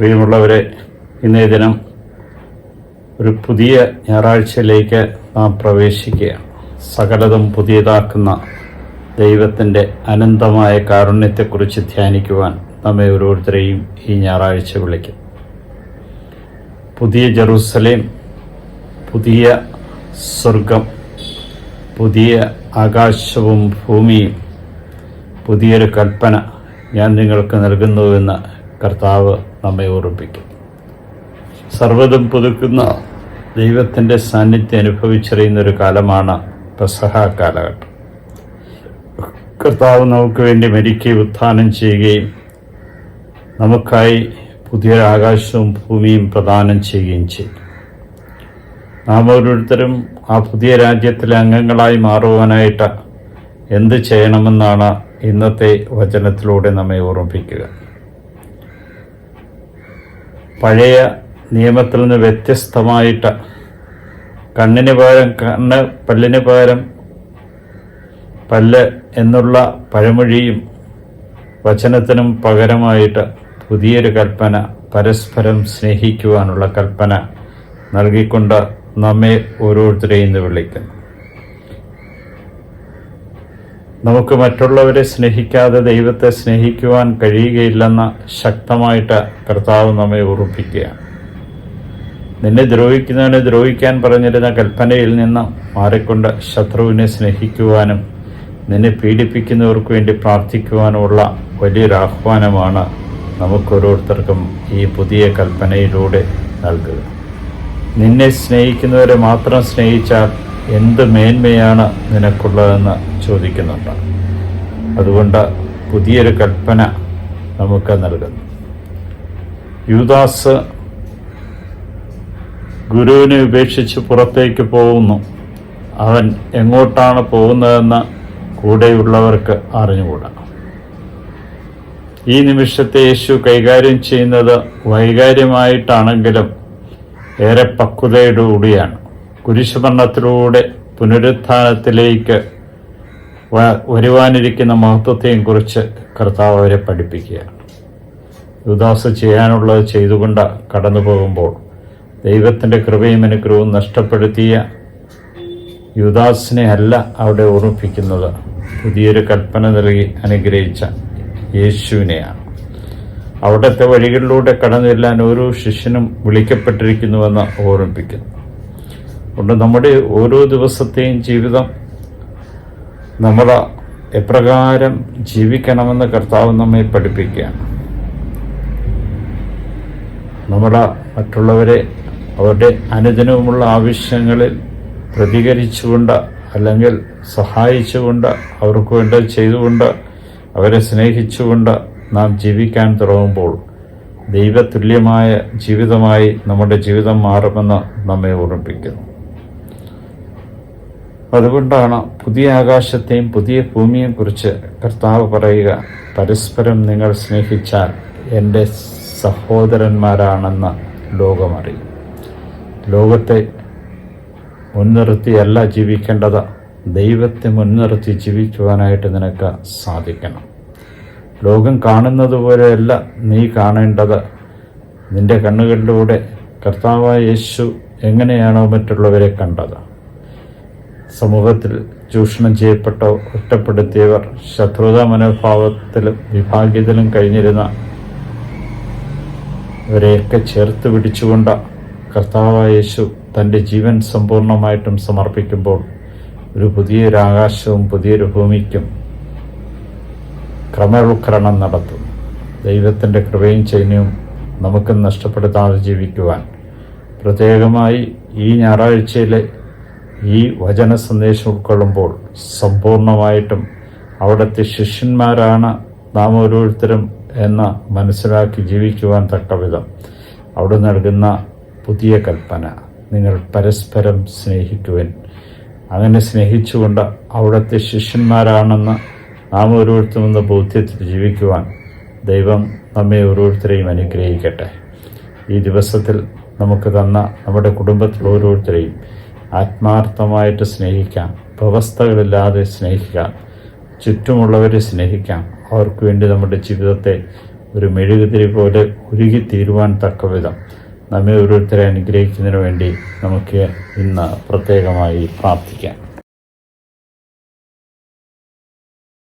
പ്രിയമുള്ളവരെ ഇന്നേ ദിനം ഒരു പുതിയ ഞായറാഴ്ചയിലേക്ക് നാം പ്രവേശിക്കുകയാണ്. സകലതും പുതിയതാക്കുന്ന ദൈവത്തിന്റെ അനന്തമായ കാരുണ്യത്തെക്കുറിച്ച് ധ്യാനിക്കുവാൻ നമ്മെ ഓരോരുത്തരെയും ഈ ഞായറാഴ്ച വിളിക്കും. പുതിയ ജെറൂസലേം പുതിയ സ്വർഗം പുതിയ ആകാശവും ഭൂമിയും പുതിയൊരു കൽപ്പന ഞാൻ നിങ്ങൾക്ക് നൽകുന്നുവെന്ന് കർത്താവ് നമ്മെ ഓർമ്മിപ്പിക്കും. സർവതും പുതുക്കുന്ന ദൈവത്തിന്റെ സാന്നിധ്യം അനുഭവിച്ചറിയുന്ന ഒരു കാലമാണ് പെസഹ കാലഘട്ടം. കർത്താവ് നമുക്ക് വേണ്ടി മരിക്കുകയും ഉത്ഥാനം ചെയ്യുകയും നമുക്കായി പുതിയൊരു ആകാശവും ഭൂമിയും പ്രദാനം ചെയ്യുകയും ചെയ്യും നാം ഓരോരുത്തരും ആ പുതിയ രാജ്യത്തിലെ അംഗങ്ങളായി മാറുവാനായിട്ട് എന്ത് ചെയ്യണമെന്നാണ് ഇന്നത്തെ വചനത്തിലൂടെ നമ്മെ ഓർമ്മിപ്പിക്കുക. പഴയ നിയമത്തിൽ നിന്ന് വ്യത്യസ്തമായിട്ട് കണ്ണിന് പകരം കണ്ണ് പല്ലിന് പകരം പല്ല് എന്നുള്ള പഴമൊഴിയും വചനത്തിനും പകരമായിട്ട് പുതിയൊരു കൽപ്പന പരസ്പരം സ്നേഹിക്കുവാനുള്ള കൽപ്പന നൽകിക്കൊണ്ട് നമ്മെ ഓരോരുത്തരെയും വിളിക്കുന്നു. നമുക്ക് മറ്റുള്ളവരെ സ്നേഹിക്കാതെ ദൈവത്തെ സ്നേഹിക്കുവാൻ കഴിയുകയില്ലെന്ന ശക്തമായിട്ട് കർത്താവ് നമ്മെ ഓർമ്മിപ്പിക്കുകയാണ് നിന്നെ ദ്രോഹിക്കുന്നവനെ ദ്രോഹിക്കാൻ പറഞ്ഞിരുന്ന കൽപ്പനയിൽ നിന്ന് മാറിക്കൊണ്ട് ശത്രുവിനെ സ്നേഹിക്കുവാനും നിന്നെ പീഡിപ്പിക്കുന്നവർക്ക് വേണ്ടി പ്രാർത്ഥിക്കുവാനുമുള്ള വലിയൊരു ആഹ്വാനമാണ് നമുക്കോരോരുത്തർക്കും ഈ പുതിയ കൽപ്പനയിലൂടെ നൽകുക നിന്നെ സ്നേഹിക്കുന്നവരെ മാത്രം സ്നേഹിച്ചാൽ എന്ത് മേന്മയാണ് നിനക്കുള്ളതെന്ന് ചോദിക്കുന്നുണ്ട്. അതുകൊണ്ട് പുതിയൊരു കൽപ്പന നമുക്ക് നൽകുന്നു. യൂദാസ് ഗുരുവിനെ ഉപേക്ഷിച്ച് പുറത്തേക്ക് പോകുന്നു. അവൻ എങ്ങോട്ടാണ് പോകുന്നതെന്ന് കൂടെയുള്ളവർക്ക് അറിഞ്ഞുകൂടാ. ഈ നിമിഷത്തെ യേശു കൈകാര്യം ചെയ്യുന്നത് വൈകാര്യമായിട്ടാണെങ്കിലും ഏറെ പക്വതയോടുകൂടിയാണ്. കുരിശുമരണത്തിലൂടെ പുനരുത്ഥാനത്തിലേക്ക് വരുവാനിരിക്കുന്ന മഹത്വത്തെയും കുറിച്ച് കർത്താവ് അവരെ പഠിപ്പിക്കുക. യുദാസ് ചെയ്യാനുള്ളത് ചെയ്തുകൊണ്ട് കടന്നു പോകുമ്പോൾ ദൈവത്തിന്റെ കൃപയും അനുഗ്രഹവും നഷ്ടപ്പെടുത്തിയ യുദാസിനെ അല്ല അവിടെ ഓർമ്മിപ്പിക്കുന്നത്. പുതിയൊരു കൽപ്പന നൽകി അനുഗ്രഹിച്ച യേശുവിനെയാണ്. അവിടുത്തെ വഴികളിലൂടെ കടന്നു ചെല്ലാൻ ഓരോ ശിഷ്യനും വിളിക്കപ്പെട്ടിരിക്കുന്നുവെന്ന് ഓർമ്മിപ്പിക്കുന്നു. അതുകൊണ്ട് നമ്മുടെ ഓരോ ദിവസത്തെയും ജീവിതം നമ്മൾ എപ്രകാരം ജീവിക്കണമെന്ന് കർത്താവ് നമ്മെ പഠിപ്പിക്കുകയാണ്. നമ്മൾ മറ്റുള്ളവരെ അവരുടെ അനുദിനവുമുള്ള ആവശ്യങ്ങളിൽ പ്രതികരിച്ചുകൊണ്ട് അല്ലെങ്കിൽ സഹായിച്ചുകൊണ്ട് അവർക്ക് വേണ്ട ചെയ്തുകൊണ്ട് അവരെ സ്നേഹിച്ചുകൊണ്ട് നാം ജീവിക്കാൻ തുടങ്ങുമ്പോൾ ദൈവതുല്യമായ ജീവിതമായി നമ്മുടെ ജീവിതം മാറുമെന്ന് നമ്മെ ഓർമ്മിപ്പിക്കുന്നു. അതുകൊണ്ടാണ് പുതിയ ആകാശത്തെയും പുതിയ ഭൂമിയെയും കുറിച്ച് കർത്താവ് പറയുക പരസ്പരം നിങ്ങൾ സ്നേഹിച്ചാൽ എന്റെ സഹോദരന്മാരാണെന്ന് ലോകമറിയും. ലോകത്തെ മുൻനിർത്തിയല്ല ജീവിക്കേണ്ടത് ദൈവത്തെ മുൻനിർത്തി ജീവിക്കുവാനായിട്ട് നിനക്ക് സാധിക്കണം. ലോകം കാണുന്നത് പോലെയല്ല നീ കാണേണ്ടത്. നിന്റെ കണ്ണുകളിലൂടെ കർത്താവായ യേശു എങ്ങനെയാണോ മറ്റുള്ളവരെ കണ്ടത്. സമൂഹത്തിൽ ചൂഷണം ചെയ്യപ്പെട്ടോ ഒറ്റപ്പെടുത്തിയവർ ശത്രുതാ മനോഭാവത്തിലും വിഭാഗ്യത്തിലും കഴിഞ്ഞിരുന്ന ഇവരെയൊക്കെ ചേർത്ത് പിടിച്ചുകൊണ്ട കർത്താവായ യേശു തന്റെ ജീവൻ സമ്പൂർണമായിട്ടും സമർപ്പിക്കുമ്പോൾ ഒരു പുതിയൊരു ആകാശവും പുതിയൊരു ഭൂമിക്കും ക്രമവൽക്കരണം നടത്തും. ദൈവത്തിന്റെ കൃപയും ചൈന്യവും നമുക്ക് നഷ്ടപ്പെടുത്താതെ ജീവിക്കുവാൻ. പ്രത്യേകമായി ഈ ഞായറാഴ്ചയിലെ ഈ വചന സന്ദേശം ഉൾക്കൊള്ളുമ്പോൾ സമ്പൂർണമായിട്ടും അവിടുത്തെ ശിഷ്യന്മാരാണ് നാം ഓരോരുത്തരും എന്ന് മനസ്സിലാക്കി ജീവിക്കുവാൻ തക്കവിധം അവിടെ നൽകുന്ന പുതിയ കൽപ്പന നിങ്ങൾ പരസ്പരം സ്നേഹിക്കുവാൻ. അങ്ങനെ സ്നേഹിച്ചുകൊണ്ട് അവിടുത്തെ ശിഷ്യന്മാരാണെന്ന് നാം ഓരോരുത്തരും എന്ന ബോധ്യത്തിൽ ജീവിക്കുവാൻ ദൈവം നമ്മെ ഓരോരുത്തരെയും അനുഗ്രഹിക്കട്ടെ. ഈ ദിവസത്തിൽ നമുക്ക് തന്ന നമ്മുടെ കുടുംബത്തിൽ ഓരോരുത്തരെയും ആത്മാർത്ഥമായിട്ട് സ്നേഹിക്കാം. വ്യവസ്ഥകളില്ലാതെ സ്നേഹിക്കാം. ചുറ്റുമുള്ളവരെ സ്നേഹിക്കാം. അവർക്ക് വേണ്ടി നമ്മുടെ ജീവിതത്തെ ഒരു മെഴുകുതിരി പോലെ ഉരുകി തീരുവാൻ തക്ക വിധം നമ്മെ ഓരോരുത്തരെ അനുഗ്രഹിക്കുന്നതിന് വേണ്ടി നമുക്ക് ഇന്ന് പ്രത്യേകമായി പ്രാർത്ഥിക്കാം.